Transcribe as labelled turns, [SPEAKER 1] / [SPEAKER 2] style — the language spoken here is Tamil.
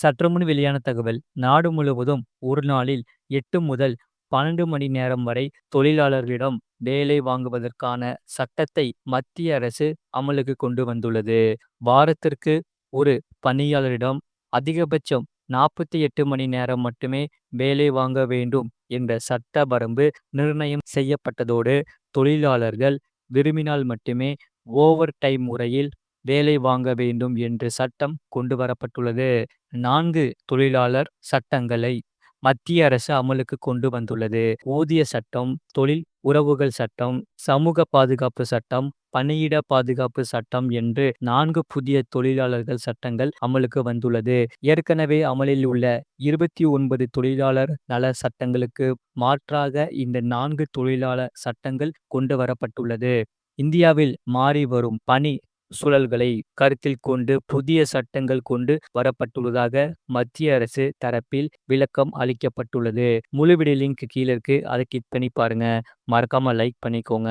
[SPEAKER 1] சற்று முன் வெளியான தகவல் நாடு முழுவதும் ஒரு நாளில் எட்டு முதல் பன்னெண்டு மணி நேரம் வரை தொழிலாளர்களிடம் வேலை வாங்குவதற்கான சட்டத்தை மத்திய அரசு அமலுக்கு கொண்டு வந்துள்ளது. வாரத்திற்கு ஒரு பணியாளரிடம் அதிகபட்சம் நாற்பத்தி எட்டு மணி நேரம் மட்டுமே வேலை வாங்க வேண்டும் என்ற சட்ட வரம்பு நிர்ணயம் செய்யப்பட்டதோடு தொழிலாளர்கள் விரும்பினால் மட்டுமே ஓவர் டைம் முறையில் வேலை வாங்க வேண்டும் என்று சட்டம் கொண்டு வரப்பட்டுள்ளது. நான்கு தொழிலாளர் சட்டங்களை மத்திய அரசு அமலுக்கு கொண்டு வந்துள்ளது. ஊதிய சட்டம் தொழில் உறவுகள் சட்டம் சமூக பாதுகாப்பு சட்டம் பணியிட பாதுகாப்பு சட்டம் என்று நான்கு புதிய தொழிலாளர்கள் சட்டங்கள் அமலுக்கு வந்துள்ளது. ஏற்கனவே அமலில் உள்ள இருபத்தி ஒன்பது தொழிலாளர் நல சட்டங்களுக்கு மாற்றாக இந்த நான்கு தொழிலாளர் சட்டங்கள் கொண்டு வரப்பட்டுள்ளது. இந்தியாவில் மாறி வரும் பணி சூழல்களை கருத்தில் கொண்டு புதிய சட்டங்கள் கொண்டு வரப்பட்டுள்ளதாக மத்திய அரசு தரப்பில் விளக்கம் அளிக்கப்பட்டுள்ளது. முழு வீடியோ லிங்க் கீழே இருக்கு. அதை கிளிக் பண்ணி பாருங்க. மறக்காம லைக் பண்ணிக்கோங்க.